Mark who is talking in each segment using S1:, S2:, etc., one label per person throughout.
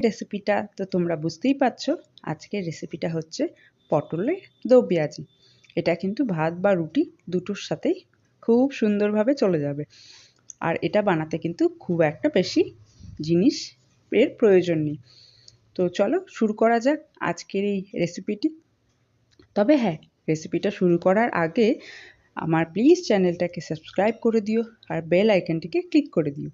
S1: রেসিপিটা তো তোমরা বুঝতেই পারছ। আজকের রেসিপিটা হচ্ছে পটলের দো পেঁয়াজি। এটা কিন্তু ভাত বা রুটি দুটোর সাথেই খুব সুন্দরভাবে চলে যাবে। আর এটা বানাতে কিন্তু খুব একটা বেশি জিনিস এর প্রয়োজন নেই। তো চলো শুরু করা যাক আজকের এই রেসিপিটি। তবে হ্যাঁ রেসিপিটা শুরু করার আগে আমার প্লিজ চ্যানেলটাকে সাবস্ক্রাইব করে দিও আর বেল আইকনটিকে ক্লিক করে দিও।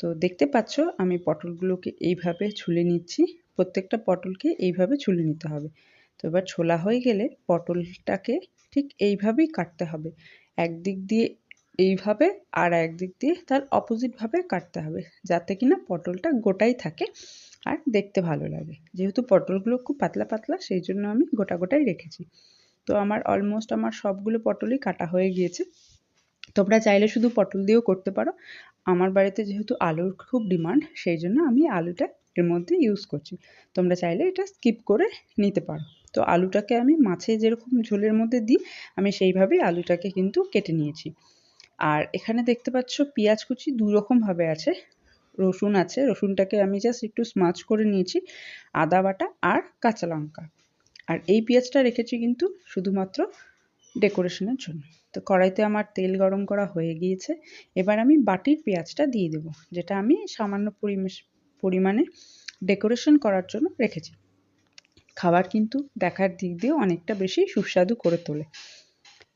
S1: তো দেখতে পাচ্ছ, আমি পটলগুলোকে এইভাবে ছুলে নিচ্ছি। প্রত্যেকটা পটলকে এইভাবে ছুলে নিতে হবে। তো এবার ছোলা হয়ে গেলে পটলটাকে ঠিক এইভাবেই কাটতে হবে। একদিক দিয়ে এইভাবে আর একদিক দিয়ে তার অপোজিটভাবে কাটতে হবে, যাতে কিনা পটলটা গোটাই থাকে আর দেখতে ভালো লাগে। যেহেতু পটলগুলো খুব পাতলা পাতলা, সেই জন্য আমি গোটা গোটাই রেখেছি। তো আমার অলমোস্ট আমার সবগুলো পটলই কাটা হয়ে গিয়েছে। তোমরা চাইলে শুধু পটল দিয়েও করতে পারো। আমার বাড়িতে যেহেতু আলুর খুব ডিমান্ড, সেই জন্য আমি আলুটা এর মধ্যে ইউজ করছি। তোমরা চাইলে এটা স্কিপ করে নিতে পারো। তো আলুটাকে আমি মাছে যেরকম ঝোলের মধ্যে দিই, আমি সেইভাবেই আলুটাকে কিন্তু কেটে নিয়েছি। আর এখানে দেখতে পাচ্ছ পেঁয়াজ কুচি দু রকমভাবে আছে, রসুন আছে। রসুনটাকে আমি জাস্ট একটু স্মাচ করে নিয়েছি, আদা বাটা আর কাঁচা লঙ্কা। আর এই পেঁয়াজটা রেখেছি কিন্তু শুধুমাত্র ডেকোরেশনের জন্য। তো কড়াইতে আমার তেল গরম করা হয়ে গিয়েছে। এবার আমি বাটির পেঁয়াজটা দিয়ে দেবো, যেটা আমি সামান্য পরিমাণে ডেকোরেশন করার জন্য রেখেছি। খাবার কিন্তু দেখার দিক দিয়ে অনেকটা বেশি সুস্বাদু করে তোলে।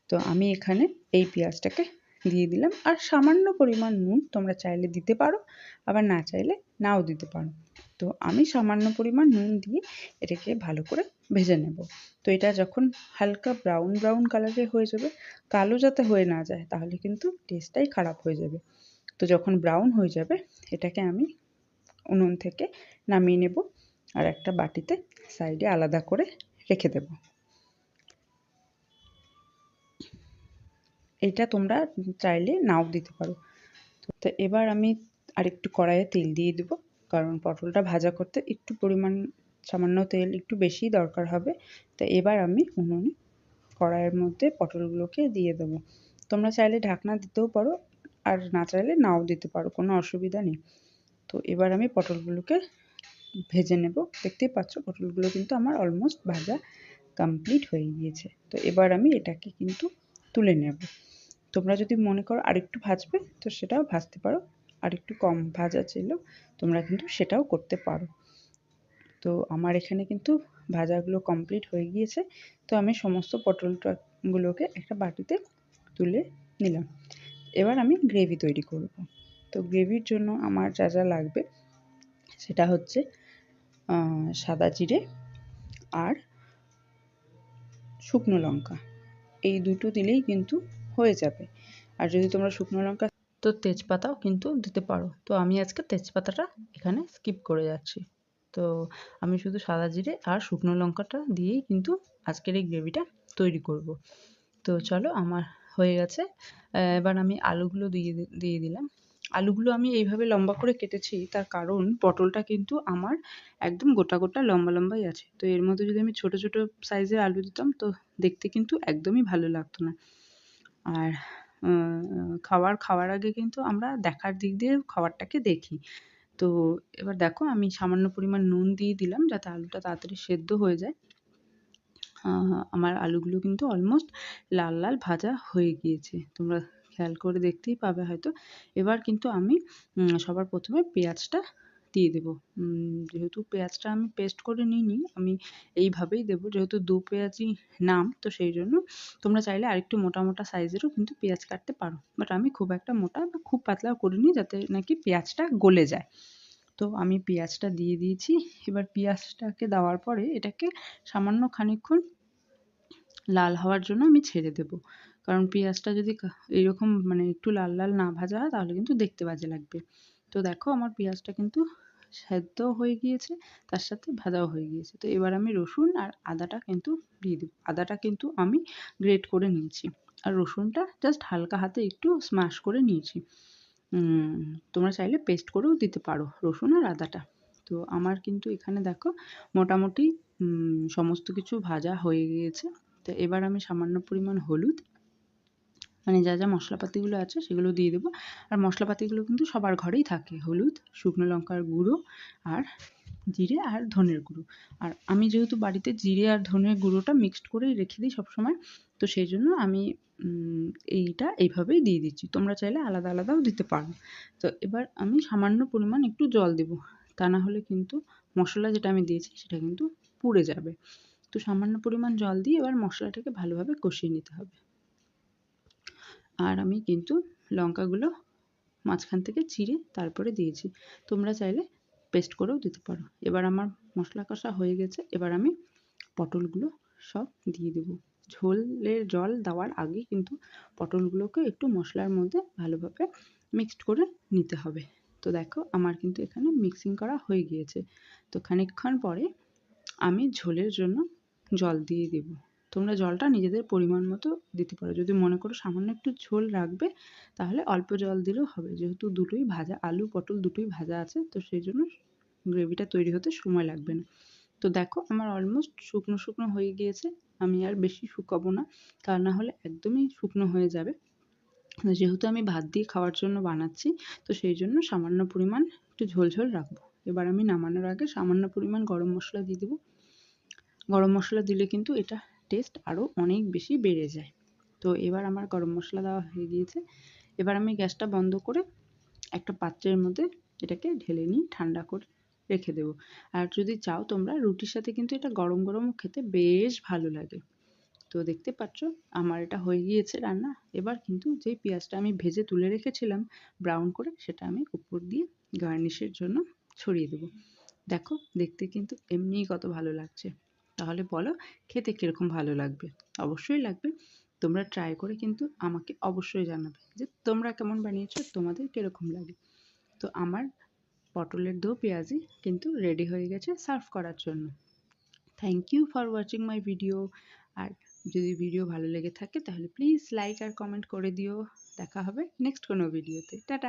S1: তো আমি এখানে এই পেঁয়াজটাকে দিয়ে দিলাম। আর সামান্য পরিমাণ নুন তোমরা চাইলে দিতে পারো, আবার না চাইলে নাও দিতে পারো। তো আমি সামান্য পরিমাণ নুন দিয়ে এটাকে ভালো করে ভেজে নেব। তো এটা যখন হালকা ব্রাউন ব্রাউন কালারের হয়ে যাবে, কালো যাতে হয়ে না যায়, তাহলে কিন্তু টেস্টটাই খারাপ হয়ে যাবে। তো যখন ব্রাউন হয়ে যাবে, এটাকে আমি উনুন থেকে নামিয়ে নেব, আর একটা বাটিতে সাইডে আলাদা করে রেখে দেব। এটা তোমরা চাইলে নাও দিতে পারো। তো এবার আমি আরেকটু কড়াইয়ে তেল দিয়ে দেবো, কারণ পটলটা ভাজা করতে একটু পরিমাণ সামান্য তেল একটু বেশি দরকার হবে। তো এবার আমি উনুনে কড়াইয়ের মধ্যে পটলগুলোকে দিয়ে দেবো। তোমরা চাইলে ঢাকনা দিতেও পারো, আর না চাইলে নাও দিতে পারো, কোনো অসুবিধা নেই। তো এবার আমি পটলগুলোকে ভেজে নেব। দেখতেই পাচ্ছ, পটলগুলো কিন্তু আমার অলমোস্ট ভাজা কমপ্লিট হয়ে গিয়েছে। তো এবার আমি এটাকে কিন্তু তুলে নেব। তোমরা যদি মনে করো আরেকটু ভাজবে, তো সেটাও ভাজতে পারো। আর একটু কম ভাজা ছিল, তোমরা কিন্তু সেটাও করতে পারো। তো আমার এখানে কিন্তু ভাজাগুলো কমপ্লিট হয়ে গিয়েছে। তো আমি সমস্ত পটলগুলোকে একটা বাটিতে তুলে নিলাম। এবার আমি গ্রেভি তৈরি করব। তো গ্রেভির জন্য আমার যা যা লাগবে, সেটা হচ্ছে সাদা জিরে আর শুকনো লঙ্কা। এই দুটো দিলেই কিন্তু হয়ে যাবে। আর যদি তোমরা শুকনো লঙ্কা তো তেজপাতাও কিন্তু দিতে পারো। তো আমি আজকে তেজপাতাটা এখানে স্কিপ করে যাচ্ছি। তো আমি শুধু সাদা জিরে আর শুকনো লঙ্কাটা দিয়েই কিন্তু আজকের এই গ্রেভিটা তৈরি করব। তো চলো আমার হয়ে গেছে। এবার আমি আলুগুলো দিয়ে দিয়ে দিলাম। আলুগুলো আমি এইভাবে লম্বা করে কেটেছি, তার কারণ পটলটা কিন্তু আমার একদম গোটা গোটা লম্বা লম্বাই আছে। তো এর মধ্যে যদি আমি ছোট ছোট সাইজের আলু দিতাম, তো দেখতে কিন্তু একদমই ভালো লাগতো না। আর খাবার, খাওয়ার আগে কিন্তু আমরা দেখার দিক দিয়ে খাবারটাকে দেখি। তো এবার দেখো আমি সামান্য পরিমাণ নুন দিয়ে দিলাম যাতে আলুটা তাড়াতাড়ি সেদ্ধ হয়ে যায়। আমার আলুগুলো কিন্তু অলমোস্ট লাল লাল ভাজা হয়ে গিয়েছে। তোমরা খেয়াল করে দেখতেই পাবে হয়তো। এবার কিন্তু আমি সবার প্রথমে পেঁয়াজটা দিয়ে দেবো। যেহেতু পেঁয়াজটা আমি পেস্ট করে নিইনি, আমি এইভাবেই দেবো। যেহেতু দু পেঁয়াজি নাম, তো সেই জন্য তোমরা চাইলে আরেকটু মোটা মোটা সাইজেরও কিন্তু পেঁয়াজ কাটতে পারো। বাট আমি খুব একটা মোটা বা খুব পাতলাও করিনি যাতে নাকি পেঁয়াজটা গলে যায়। তো আমি পেঁয়াজটা দিয়ে দিয়েছি। এবার পেঁয়াজটাকে দেওয়ার পরে এটাকে সামান্য খানিকক্ষণ লাল হওয়ার জন্য আমি ছেড়ে দেবো। কারণ পেঁয়াজটা যদি এইরকম মানে একটু লাল লাল না ভাজা হয় তাহলে কিন্তু দেখতে বাজে লাগবে। তো দেখো আমার পেঁয়াজটা কিন্তু সেদ্ধও হয়ে গিয়েছে, তার সাথে ভাজাও হয়ে গিয়েছে। তো এবার আমি রসুন আর আদাটা কিন্তু দিয়ে দেবো। আদাটা কিন্তু আমি গ্রেট করে নিয়েছি। আর রসুনটা জাস্ট হালকা হাতে একটু স্ম্যাশ করে নিয়েছি। তোমরা চাইলে পেস্ট করেও দিতে পারো রসুন আর আদাটা। তো আমার কিন্তু এখানে দেখো মোটামুটি সমস্ত কিছু ভাজা হয়ে গিয়েছে। তো এবার আমি সামান্য পরিমাণ হলুদ মানে যা যা মশলাপাতিগুলো আছে সেগুলো দিয়ে দেবো। আর মশলাপাতিগুলো কিন্তু সবার ঘরেই থাকে। হলুদ, শুকনো লঙ্কার গুঁড়ো আর জিরে আর ধনের গুঁড়ো। আর আমি যেহেতু বাড়িতে জিরে আর ধনের গুঁড়োটা মিক্সড করেই রেখে দিই সবসময়, তো সেই জন্য আমি এইটা এইভাবেই দিয়ে দিচ্ছি। তোমরা চাইলে আলাদা আলাদাও দিতে পারো। তো এবার আমি সামান্য পরিমাণ একটু জল দেব। তা না হলে কিন্তু মশলা যেটা আমি দিয়েছি সেটা কিন্তু পুড়ে যাবে। তো সামান্য পরিমাণ জল দিয়ে এবার মশলাটাকে ভালোভাবে কষিয়ে নিতে হবে। আর আমি কিন্তু লঙ্কাগুলো মাঝখান থেকে চিড়ে তারপরে দিয়েছি। তোমরা চাইলে পেস্ট করেও দিতে পারো। এবার আমার মশলা কষা হয়ে গেছে। এবার আমি পটলগুলো সব দিয়ে দেব। ঝোলের জল দেওয়ার আগে কিন্তু পটলগুলোকে একটু মশলার মধ্যে ভালোভাবে মিক্সড করে নিতে হবে। তো দেখো, আমার কিন্তু এখানে মিক্সিং করা হয়ে গিয়েছে। তো খানিকক্ষণ পরে আমি ঝোলের জন্য জল দিয়ে দেব। তোমরা জলটা নিজেদের পরিমাণ মতো দিতে পারো। যদি মনে করো সামান্য একটু ঝোল রাখবে, তাহলে অল্প জল দিলেও হবে। যেহেতু দুটোই ভাজা, আলু, পটল দুটোই ভাজা আছে, তো সেই জন্য গ্রেভিটা তৈরি হতে সময় লাগবে না। তো দেখো, আমার অলমোস্ট শুকনো শুকনো হয়ে গিয়েছে। আমি আর বেশি শুকাবো না তা না হলে একদমই শুকনো হয়ে যাবে। যেহেতু আমি ভাত দিয়ে খাওয়ার জন্য বানাচ্ছি, তো সেই জন্য সামান্য পরিমাণ একটু ঝোল ঝোল রাখব। এবার আমি নামানোর আগে সামান্য পরিমাণ গরম মশলা দিয়ে দেবো। গরম মশলা দিলে কিন্তু এটা টেস্ট আরও অনেক বেশি বেড়ে যায়। তো এবার আমার গরম মশলা দেওয়া হয়ে গিয়েছে। এবার আমি গ্যাসটা বন্ধ করে একটা পাত্রের মধ্যে এটাকে ঢেলে নিই ঠান্ডা করে রেখে দেবো। আর যদি চাও তোমরা রুটির সাথে কিন্তু এটা গরম গরম খেতে বেশ ভালো লাগে। তো দেখতে পাচ্ছ আমার এটা হয়ে গিয়েছে রান্না। এবার কিন্তু যেই পেঁয়াজটা আমি ভেজে তুলে রেখেছিলাম ব্রাউন করে সেটা আমি উপর দিয়ে গার্নিশের জন্য ছড়িয়ে দেবো। দেখো দেখতে কিন্তু এমনিই কত ভালো লাগছে। তাহলে বলো খেতে কীরকম ভালো লাগবে? অবশ্যই লাগবে। তোমরা ট্রাই করে কিন্তু আমাকে অবশ্যই জানাবে যে তোমরা কেমন বানিয়েছো, তোমাদের কীরকম লাগে। তো আমার পটলের দো পেঁয়াজি কিন্তু রেডি হয়ে গেছে সার্ভ করার জন্য। Thank you for watching my video আর যদি ভিডিও ভালো লেগে থাকে তাহলে প্লিজ লাইক আর কমেন্ট করে দিও। দেখা হবে নেক্সট কোনো ভিডিওতে টাটা